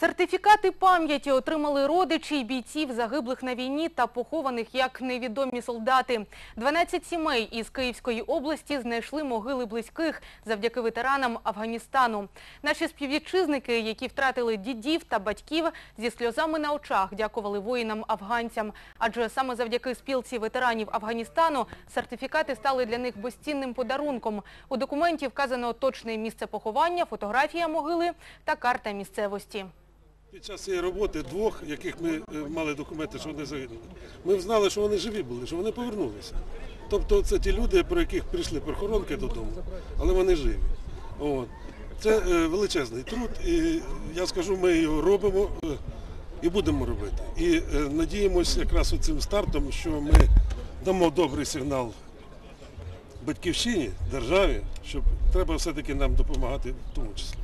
Сертифікати пам'яті отримали родичі бійців, загиблих на війні та похованих як невідомі солдати. 12 сімей із Київської області знайшли могили близьких завдяки ветеранам Афганістану. Наші співвітчизники, які втратили дідів та батьків, зі сльозами на очах дякували воїнам-афганцям. Адже саме завдяки спілці ветеранів Афганістану сертифікати стали для них безцінним подарунком. У документі вказано точне місце поховання, фотографія могили та карта місцевості. Під час цієї роботи двох, яких ми е, мали документи, що вони загинули, ми знали, що вони живі були, що вони повернулися. Тобто це ті люди, про яких прийшли похоронки додому, але вони живі. От. Це е, величезний труд, і я скажу, ми його робимо е, і будемо робити. І надіємося якраз цим стартом, що ми дамо добрий сигнал батьківщині, державі, щоб треба все-таки нам допомагати в тому числі.